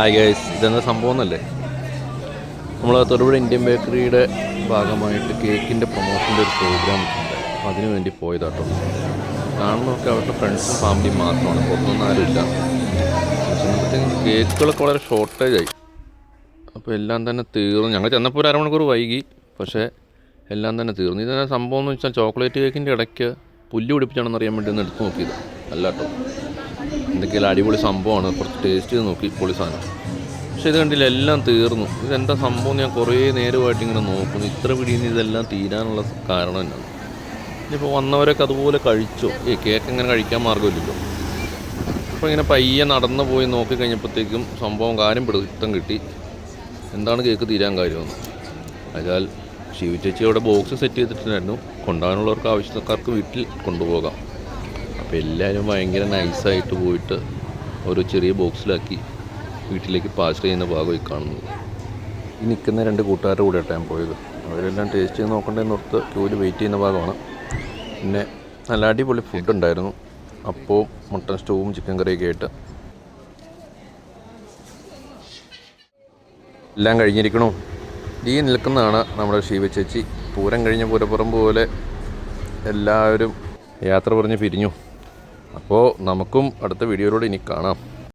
Hi guys ഇതെന്താ സംഭവം എന്നല്ലേ? നമ്മൾ തൊടുപുഴ ഇന്ത്യൻ ബേക്കറിയുടെ ഭാഗമായിട്ട് കേക്കിന്റെ പ്രൊമോഷന്റെ ഒരു പ്രോഗ്രാം ഉണ്ട്. അതിനു വേണ്ടി പോയതാട്ടോ. കാണുന്നതൊക്കെ അവരുടെ ഫ്രണ്ട്സും ഫാമിലിയും മാത്രമാണ്. പുറത്തൊന്നും ആരുമില്ല കേക്കുകളൊക്കെ വളരെ ഷോർട്ടേജ് ആയി. അപ്പോൾ എല്ലാം തന്നെ തീർന്നു. ഞങ്ങൾ ചെന്നപ്പോൾ ഒരു അരമണിക്കൂർ വൈകി. പക്ഷേ എല്ലാം തന്നെ തീർന്നു. ഇതിനെ സംഭവം എന്ന് വെച്ചാൽ ചോക്ലേറ്റ് കേക്കിന്റെ ഇടയ്ക്ക് പുല്ല് പിടിപ്പിച്ചാണെന്ന് അറിയാൻ വേണ്ടി ഒന്ന് എടുത്തു നോക്കിയത്. അല്ല കേട്ടോ എന്തൊക്കെയാലും അടിപൊളി സംഭവമാണ്. കുറച്ച് ടേസ്റ്റ് ചെയ്ത് നോക്കി പൊളി സാധനം. പക്ഷേ ഇത് കണ്ടില്ല എല്ലാം തീർന്നു. ഇതെന്താ സംഭവം ഞാൻ കുറേ നേരമായിട്ട് ഇങ്ങനെ നോക്കുന്നു. ഇത്ര പിടിയിൽ ഇതെല്ലാം തീരാനുള്ള കാരണം എന്നാണ്. ഇനിയിപ്പോൾ വന്നവരൊക്കെ അതുപോലെ കഴിച്ചോ? ഏ കേക്ക് എങ്ങനെ കഴിക്കാൻ മാർഗമില്ലല്ലോ. അപ്പോൾ ഇങ്ങനെ പയ്യെ നടന്നു പോയി നോക്കി കഴിഞ്ഞപ്പോഴത്തേക്കും സംഭവം കാര്യം പിടുത്തം കിട്ടി. എന്താണ് കേക്ക് തീരാൻ കാര്യമെന്ന് അതിനാൽ ശിവ ചേച്ചി അവിടെ ബോക്സ് സെറ്റ് ചെയ്തിട്ടുണ്ടായിരുന്നു. കൊണ്ടുപോകാനുള്ളവർക്ക് ആവശ്യക്കാർക്ക് വീട്ടിൽ കൊണ്ടുപോകാം. അപ്പോൾ എല്ലാവരും ഭയങ്കര നൈസായിട്ട് പോയിട്ട് ഓരോ ചെറിയ ബോക്സിലാക്കി വീട്ടിലേക്ക് പാഴ്സൽ ചെയ്യുന്ന ഭാഗമായി കാണുന്നത് ഈ നിൽക്കുന്ന രണ്ട് കൂട്ടുകാരുടെ കൂടെ ഞാൻ പോയത്. അവരെല്ലാം ടേസ്റ്റ് ചെയ്ത് നോക്കണ്ടെന്ന് ഓർത്ത് ക്യൂവിൽ വെയിറ്റ് ചെയ്യുന്ന ഭാഗമാണ്. പിന്നെ നല്ല അടിപൊളി ഫുഡ് ഉണ്ടായിരുന്നു. അപ്പോൾ മട്ടൺ സ്റ്റൂവും ചിക്കൻ കറിയൊക്കെ ആയിട്ട്. എല്ലാം കഴിഞ്ഞിരിക്കണു. ഈ നിൽക്കുന്നതാണ് നമ്മുടെ ശിവ ചേച്ചി. പൂരം കഴിഞ്ഞ പൂരപ്പുറം പോലെ എല്ലാവരും യാത്ര പറഞ്ഞ് പിരിഞ്ഞു. അപ്പോൾ നമുക്കും അടുത്ത വീഡിയോയിലൂടെ ഇനി കാണാം.